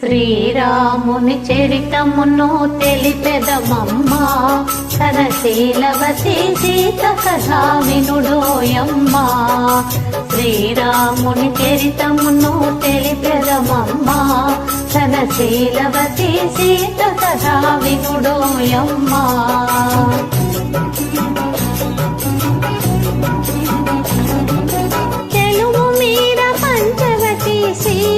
శ్రీరాముని చరితమును తెలిపెదమమ్మ. తన శీలవతి సీత కథా వినుడోయమ్మా శ్రీరాముని చరితమును తెలిపెదమమ్మ. తన శీలవతి సీత కథా వినుడోయమ్మా తెలుగు మీద పంచవతి సీ